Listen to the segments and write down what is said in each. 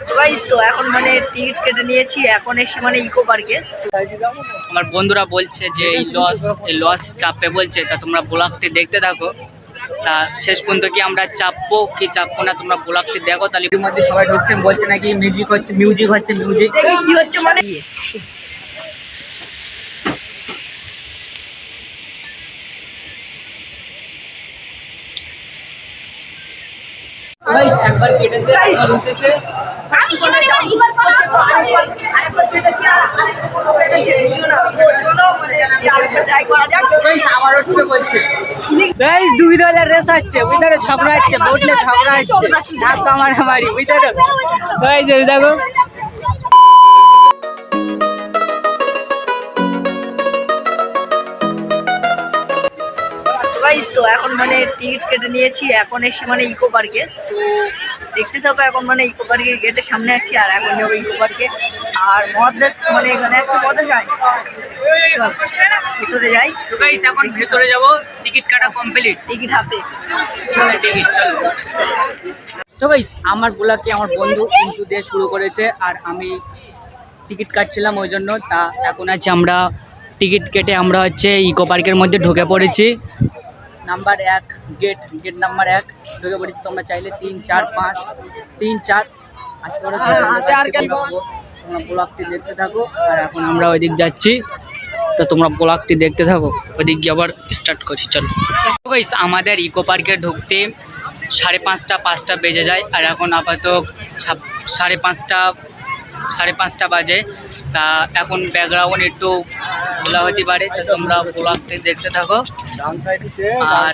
তো গাইস তো এখন মানে টিকিট কেটে নিয়েছি এখন এসে মানে ইকো পার্কে আমার বন্ধুরা বলছে যে এই লস এই লস চাপবে বলছে তা তোমরা ব্লগটি দেখতে থাকো। তা শেষ পর্যন্ত কি আমরা চাপবো কি চাপবো না তোমরা ব্লগটি দেখো তাহলে মধ্যে সবাই ঢুকছে বলছে নাকি মিউজিক হচ্ছে মিউজিক হচ্ছে মিউজিক কি হচ্ছে মানে গাইস একবার কেটেছে একবার উঠেছে। আমি এবার এবার আরেকবার কেটেছি আর আরেকবার কেটেছি। বুঝলো না চলো মানে আরেকবার ট্রাই করা যাক। গাইস আবারও ঢুকে বলছে গাইস দুই দলের রেস হচ্ছে ভিতরে ঝগড়া হচ্ছে বোটলে ঝগড়া হচ্ছে। হাত কামারা মারি ভিতরে। গাইস এই দেখো। তো গাইস তো। এখন মানে টিকিট কেটে নিয়েছি এখন এসে মানে ইকো পার্কে তো দেখতে থাকো এখন মানে ইকো পার্কের গেটের সামনে আছি আর এখন যাব ইকো পার্কে আর মহাদেশ মানে এখানে আছে মহাদেশ আয় ভিতরে যাই। তো গাইস এখন ভিতরে যাব। টিকিট কাটা কমপ্লিট টিকিট হাতে। চলো টিকিট চলো। তো গাইস আমার ব্লগকে আমার বন্ধু ইন্টু দিয়ে শুরু করেছে আর আমি টিকিট কাটছিলাম ওই জন্য। তা এখন আছে আমরা টিকিট কেটে আমরা হচ্ছে ইকো পার্কের মধ্যে ঢুকে পড়েছি। নাম্বার এক গেট গেট নাম্বার এক। ঢুকে পড়েছি তোমরা চাইলে তিন চার পাঁচ তিন চার। আসতে পারো হ্যাঁ, কেন? তোমরা ব্লগটি দেখতে থাকো আর এখন আমরা ওইদিক যাচ্ছি। তো তোমরা ব্লগটি দেখতে থাকো ওইদিক গিয়ে আবার স্টার্ট করি চলো। আমাদের ইকো পার্কে ঢুকতে সাড়ে পাঁচটা পাঁচটা বেজে যায় আর এখন আপাতত সাড়ে পাঁচটা সাড়ে পাঁচটা বাজে। তা এখন ব্যাকগ্রাউন্ড একটু খোলা হতে পারে, তো তোমরা ব্লগটি দেখতে থাকো। আর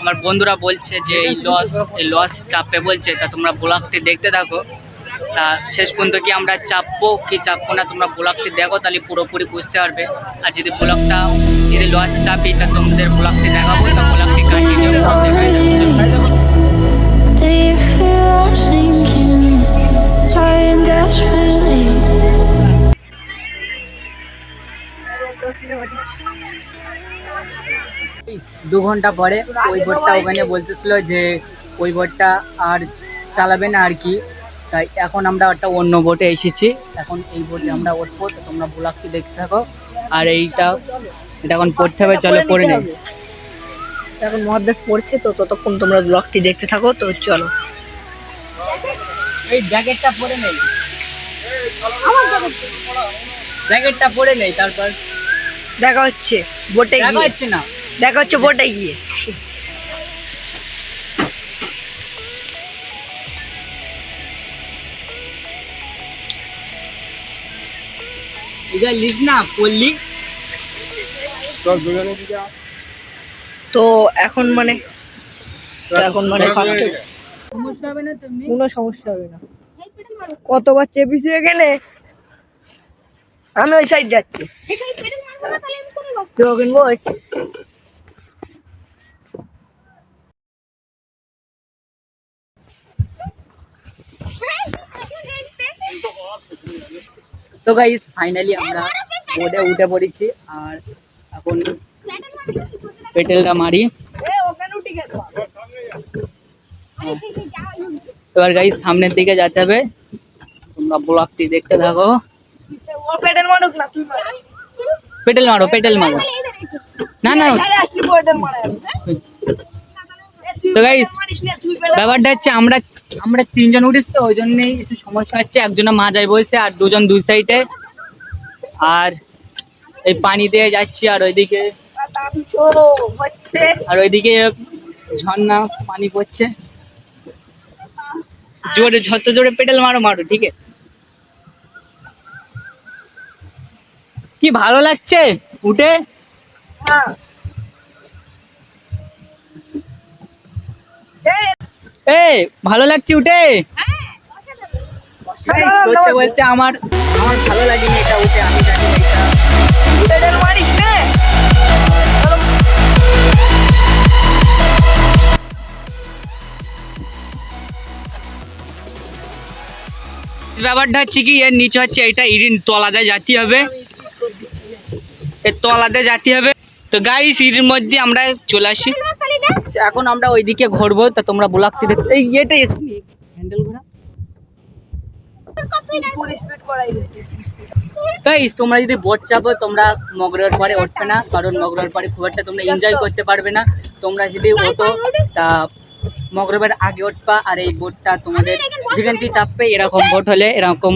আমার বন্ধুরা বলছে যে এই লস এই লস চাপবে বলছে, তা তোমরা ব্লগটি দেখতে থাকো। তা শেষ পর্যন্ত কি আমরা চাপবো, কি চাপবো না, তোমরা ব্লগটি দেখো, তাহলে পুরোপুরি বুঝতে পারবে। আর যদি ব্লগটা যদি লস চাপি, তা তোমাদের ব্লগটি দেখাবো, তা ব্লগটি কন্টিনিউ দু ঘণ্টা পরে ওই বোটটা ওখানে বলতেছিল যে ওই বোটটা আর চালাবে না আর কি। তাই এখন আমরা একটা অন্য বোটে এসেছি। এখন এই বোটে আমরা উঠবো। তো তোমরা ব্লগটি দেখতে থাকো। আর এইটা এটা এখন পড়তে হবে চলো পড়ে নেই। এখন মহাদেশ পড়ছে তো ততক্ষণ তোমরা ব্লগটি দেখতে থাকো তো চলো। এই জ্যাকেটটা পরে নেই। জ্যাকেটটা পরে নেই তারপর দেখা হচ্ছে। বোটে দেখা যাচ্ছে না। দেখা হচ্ছে বোটে গিয়ে। এটা লিখ না পড়লি? তো এখন মানে তো এখন মানে ফার্স্টে সমস্যা হবে না তুমি কোনো সমস্যা হবে না। কতবার চেপিছি এখানে? আমি ওই সাইড যাচ্ছি। তো কিনবো তো গাইস ফাইনালি আমরা বোর্ডে উঠে পড়েছি আর এখন পেটেলটা মারি। এবার গাইস সামনের দিকে যেতে হবে। তোমরা ব্লগটি দেখতে থাকো। পেটেল মারো পেটেল মারো। না না। তো গাইস ব্যাপারটা হচ্ছে আমরা আমরা তিনজন উঠিস তো ওই জন্যই একটু সমস্যা হচ্ছে। একজনে মাজায় বলছে আর দুজন দুই সাইডে আর এই পানি দিয়ে যাচ্ছি আর ওইদিকে আর ওইদিকে ঝর্ণা পানি পড়ছে। জোরে যত জোরে পেডেল মারো মারো ঠিক আছে? কি ভালো লাগছে? উঠে? হ্যাঁ। এ ভালো লাগছে উঠে? বলতে বলতে আমার আমার ভালো লাগেনি এটা উঠে আমি জানি এটা। মারিস না। ব্যাপারটা হচ্ছে কি এর নিচে হচ্ছে এটা ইরিন তলাতে জাতি হবে। এর তলাতে জাতি হবে। তো গাইস ইরির মধ্যে আমরা চলে আসি। এখন আমরা ওইদিকে ঘুরবো, তা তোমরা ব্লগটি দেখতে এই এটা এসনি হ্যান্ডেল ঘোরা। গাইস তোমরা যদি বোট চাপো, তোমরা মগরের পরে উঠবে না, কারণ মগরের পরে খুব একটা তোমরা এনজয় করতে পারবে না। তোমরা যদি ওঠো, তা মগরবের আগে উঠবা, আর এই বোটটা তোমাদের যেখান থেকে চাপবে, এরকম বোট হলে এরকম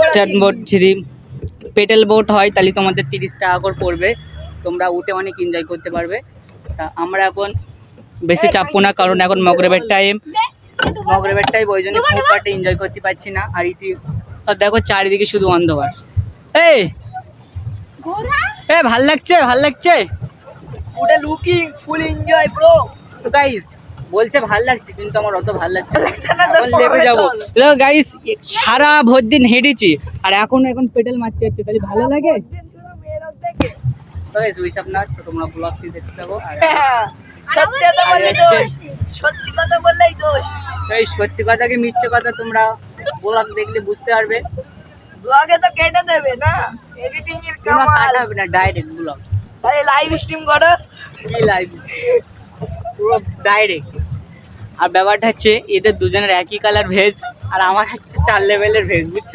স্টার্ট বোট যদি পেটেল বোট হয়, তাহলে তোমাদের তিরিশ টাকা করে পড়বে। তোমরা উঠে অনেক এনজয় করতে পারবে। তা আমরা এখন বেশি চাপবো না কারণ এখন মগরবের টাইম মগরবের টাইম ওই জন্য খুব একটা এনজয় করতে পারছি না। আর ইতি আর দেখো চারিদিকে শুধু অন্ধকার। এই! এ ভালো লাগছে ভালো লাগছে। ওটা লুকিং ফুল এনজয় ব্রো তো গাইস বলছে ভালো লাগছে কিন্তু আমার অত ভালো লাগছে লেগে যাব। চল। গাইস সারা ভোর দিন হেঁটেছি আর এখন এখন পেডেল মারতে হচ্ছে তাহলে ভালো লাগে? তো গাইস ওইসব না তো তোমরা ব্লগটি দেখতে থাকো আর হ্যাঁ, সত্যি কথা আর বললে দোষ। সত্যি কথা বললেই দোষ। তো এই সত্যি কথা কি মিথ্যে কথা তোমরা ব্লগ দেখলে বুঝতে পারবে? ব্লগে তো কেটে দেবে না। এডিটিং এর কামাল। কাটাবে না ডাইরেক্ট ব্লগ। তাহলে লাইভ স্ট্রিম করো। কি লাইভ পুরো ডাইরেক্ট আর ব্যাপারটা হচ্ছে এদের দুজনের একই কালার ভেজ আর আমার হচ্ছে চার লেভেলের ভেজ বুঝছ?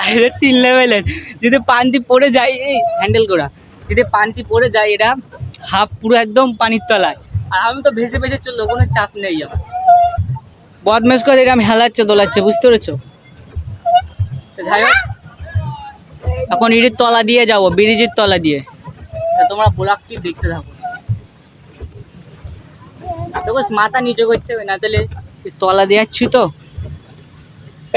আর এদের তিন লেভেলের যদি পান্তি পড়ে যায় এই হ্যান্ডেল করা। যদি পান্তি পড়ে যায় এরা হাফ পুরো একদম পানির তলায়। আর আমি তো ভেসে ভেসে চলল কোনো চাপ নেই আমার। বদমেশ করে এরকম হেলাচ্ছে দোলাচ্ছে বুঝতে পেরেছ? যাই হোক। এখন ইডির তলা দিয়ে যাব ব্রিজের তলা দিয়ে। তোমরা ব্লকটি দেখতে থাকো। দেখো মাথা নিচু করতে হবে না তাহলে তলা দিয়ে যাচ্ছি তো।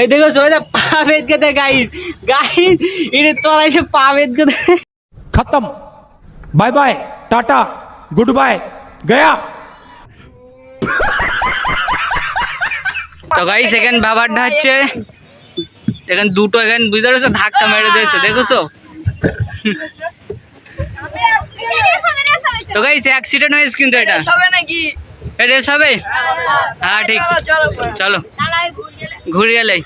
এই দেখো সবাই পা বেদ গেতে গাইস গাইস ইডির তলা এসে পা বেদ গেতে খতম। Bye bye tata goodbye. गया। তো গাইস এখানে ব্যাপারটা হচ্ছে এখানে দুটো এখানে বুঝতে পারছ ধাক্কা মেরে দিয়েছে দেখেছ? তো গাইস অ্যাক্সিডেন্ট হয়েছে কিন্তু এটা। সবে নাকি? রেস হবে? হ্যাঁ ঠিক। চলো, চলো চলো। ঘুরে গেলে।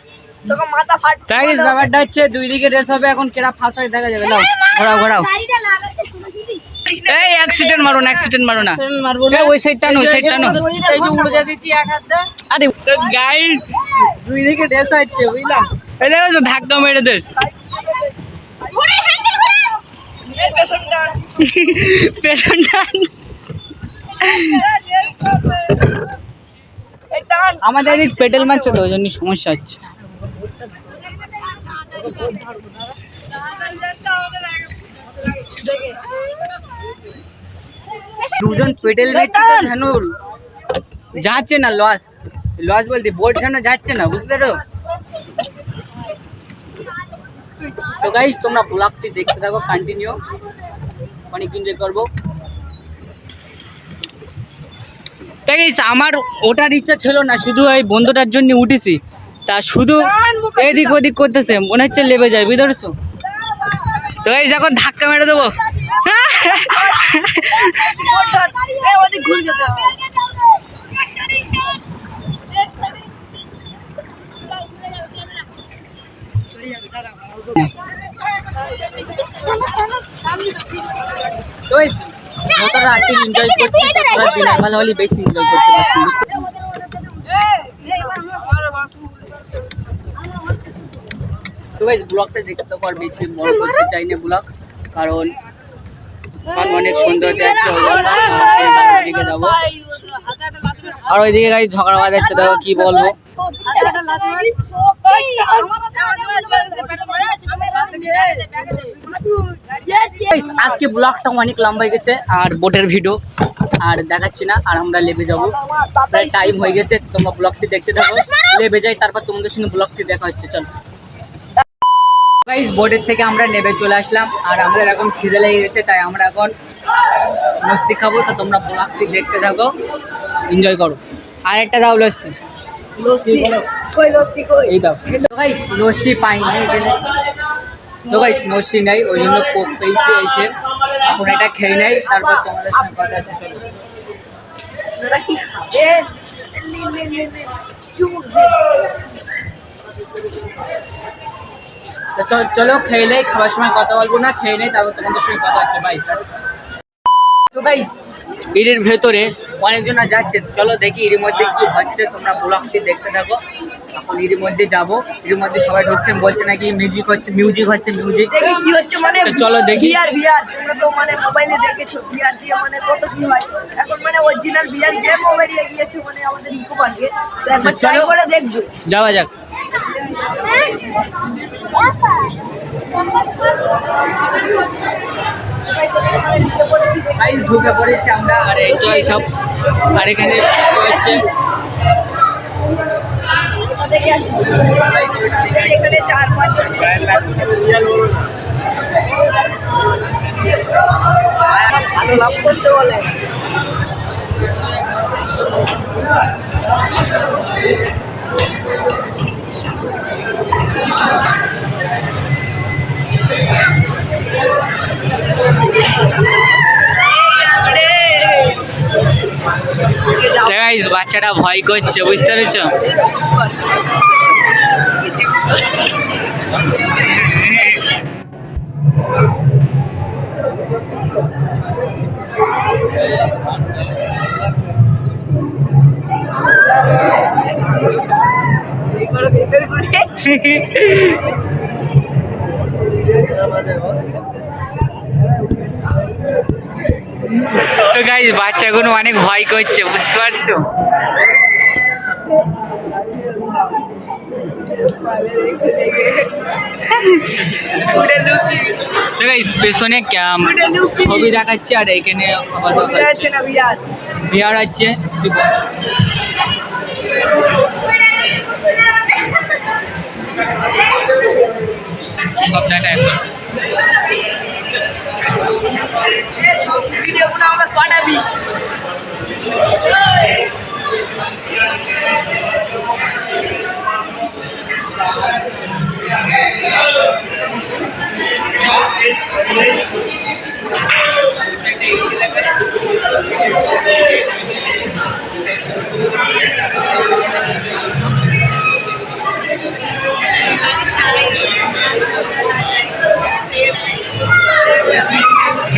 তোকে মাথা ফাট তাই ব্যাপারটা হচ্ছে দুই দিকে রেস হবে এখন কেরা ফার্স্ট হয় দেখা যাবে। নাও ঘোরাও ঘোরাও। এই অ্যাক্সিডেন্ট মারো না অ্যাক্সিডেন্ট মারো না। ওই সাইডটা নো। ওই। আরে গাইস দুই দিকে বুঝলা? এই দেখো ধাক্কা মেরে এই টান। আমাদের এদিক পেটেল মারছে তো ওই জন্য সমস্যা হচ্ছে। দুজন পেটেল মারছে ধানুর। যাচ্ছে না লস। লস বলতে বোর্ড যেন যাচ্ছে না বুঝতে তো? তো গাইস তোমরা ব্লগটি দেখতে থাকো কন্টিনিউ অনেক এনজয় করব। তাই আমার ওটার ইচ্ছা ছিল না শুধু এই বন্ধুটার জন্য উঠেছি। তা শুধু এদিক ওদিক করতেছে মনে হচ্ছে লেবে যায় বুঝতে পারছ? তো এই এখন ধাক্কা মেরে দেবো এই ওদিক ঘুরে যেতে হবে। তো guys, যতটা রাত্রি এনজয় করছি ততটা দিনের বেলা হলে বেশি এনজয় করতে পারছি বুঝতে তো গাইস ব্লগটা দেখতে তো আর বেশি বড় করতে চাই না ব্লগ কারণ কারণ অনেক যাচ্ছে যাব আর ওইদিকে গাড়ি ঝগড়া বাজাচ্ছে দেখো কি বলব। আজকে ব্লগটা অনেক লম্বা হয়ে গেছে আর বোটের ভিডিও আর দেখাচ্ছি না আর আমরা লেবে যাব। প্রায় টাইম হয়ে গেছে তোমরা ব্লগটি দেখতে থাকো। লেবে যাই তারপর তোমাদের সঙ্গে ব্লগটি দেখা হচ্ছে চলো। গাইস বোর্ডের থেকে আমরা নেবে চলে আসলাম আর আমাদের এখন খিদে লেগে গেছে তাই আমরা এখন লস্যি খাব তো তোমরা ব্লগটি দেখতে থাকো এনজয় করো আর একটা দাও লস্যি এই দাও গাইস লস্যি পাইনি এখানে তো গাইস লস্যি নাই ওই জন্য কোক পেয়েছি এসে এখন এটা খেয়ে নেই তারপর তোমাদের সঙ্গে কথা হচ্ছে চলো তো চলো খেয়ে নেই খাবার সময় কথা বলব না খেয়ে নেই তারপর তোমাদের সঙ্গে কথা হচ্ছে বাই তো গাইস এর ভেতরে অনেকজন যাচ্ছে। চলো দেখি এর মধ্যে কি হচ্ছে তোমরা ব্লগটি দেখতে থাকো। এখন এর মধ্যে যাব এর মধ্যে সবাই ঢুকছেন বলছে নাকি মিউজিক হচ্ছে মিউজিক হচ্ছে মিউজিক কি হচ্ছে মানে? চলো দেখি। বিয়ার বিয়ার তোমরা তো মানে মোবাইলে দেখেছ বিয়ার দিয়ে মানে কত কি হয়। এখন মানে অরিজিনাল বিয়ার গেম বেরিয়ে গিয়েছে মানে আমাদের ইকো পার্কে। তো একবার ট্রাই চলো। করে দেখব। যাওয়া যাক। ঢুকে পড়েছি আমরা, আর এই সব আর এখানে আসি। এখানে চার পাঁচ। ভালো লাভ করতে বলে গাইস বাচ্চাটা ভয় করছে বুঝতে পেরেছ তো গাইজ বাচ্চাগুলো অনেক ভয় করছে বুঝতে পারছ? গাইস পেছনে ছবি দেখাচ্ছে আর এখানে বিয়ার আছে।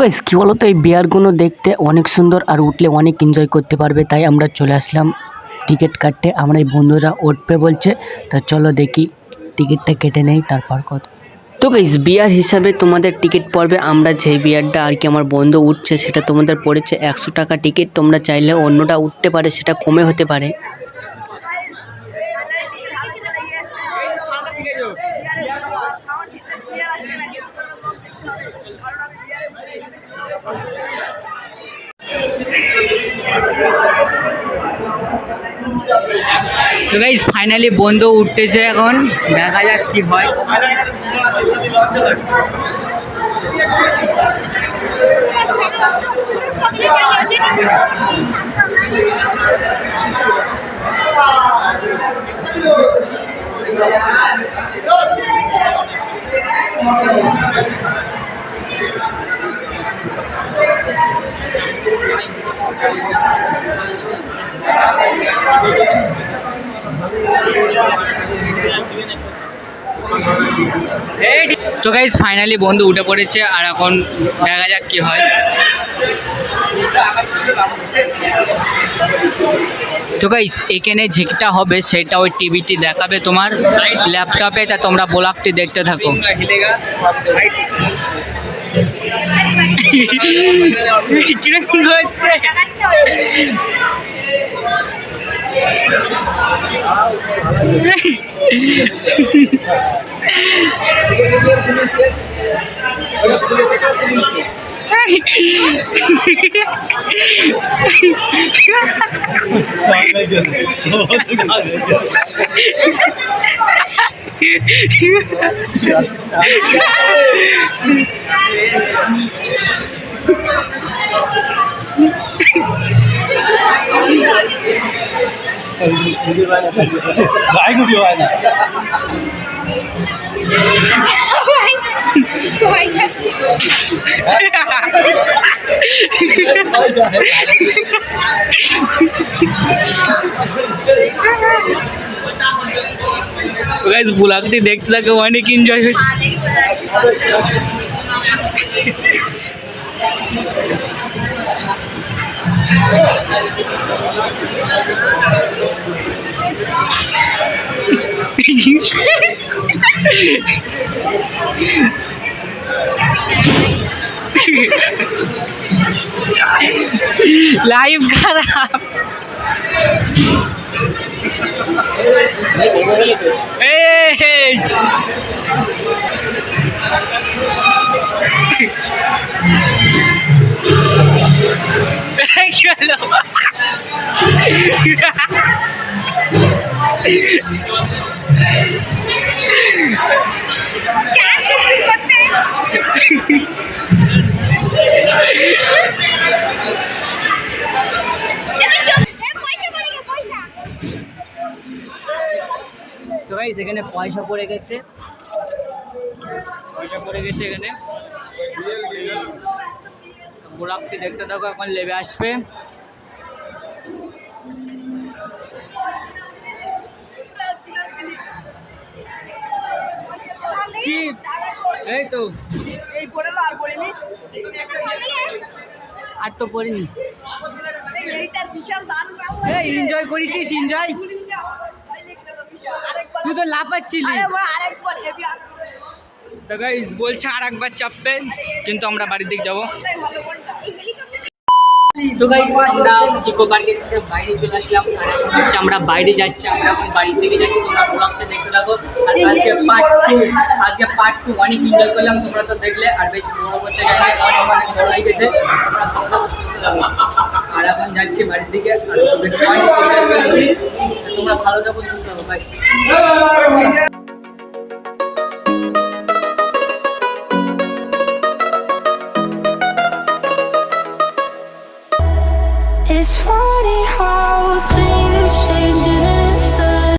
গাইস কী বলো তো এই বিয়ারগুলো দেখতে অনেক সুন্দর আর উঠলে অনেক এনজয় করতে পারবে। তাই আমরা চলে আসলাম টিকিট কাটতে। আমরা এই বন্ধুরা উঠবে বলছে, তা চলো দেখি টিকিটটা কেটে নেই, তারপর কত। তো গাইস বিয়ার হিসাবে তোমাদের টিকিট পড়বে। আমরা যেই বিয়ারটা আর কি আমার বন্ধু উঠছে, সেটা তোমাদের পড়েছে একশো টাকা টিকিট তোমরা চাইলে অন্যটা উঠতে পারে, সেটা কমে হতে পারে। তো গাইস ফাইনালি বন্ধু উঠতেছে এখন। দেখা যাক কি হয়। তো গাইজ ফাইনালি বন্ধু উঠে পড়েছে, আর এখন দেখা যাক কি হয়। তো গাইস এখানে যেটা হবে সেটা ওই টিভিতে দেখাবে তোমার ল্যাপটপে তা তোমরা ব্লগটি দেখতে থাকো। কীরকম হচ্ছে করছে গায়ে খুশি হয় না ব্লগটি দেখতে থাকে অনেক এনজয় হচ্ছে। লাইভ খারাপ এই কি তো গাইস এখানে পয়সা পড়ে গেছে। পয়সা পড়ে গেছে এখানে। গোলাপটি দেখতে থাকো, এখন লেবে আসবে। কি? এই তো। এই পড়েলো আর পড়িনি। আর তো পড়িনি। এইটা বিশাল দারুণ এই এনজয় করেছিস এনজয় তুই তো লাফাচ্ছিলি। তো গাইস বলছে আর একবার চাপবেন কিন্তু আমরা বাড়ির দিক যাব। তো গাইস আমরা ইকো পার্কের থেকে বাইরে চলে আসলাম। আর হচ্ছে আমরা বাইরে যাচ্ছি, আমরা এখন বাড়ির দিকে যাচ্ছি। তোমরা ব্লগটা দেখতে থাকো। আর আজকে পার্ট টু আজকে পার্ট টু অনেক এনজয় করলাম তোমরা তো দেখলে। আর বেশি বড় করতে চাইলে অনেক অনেক বড় হয়ে গেছে আর এখন যাচ্ছি বাড়ির দিকে। আর। তোমরা ভালো থাকো, সুস্থ থাকো বাই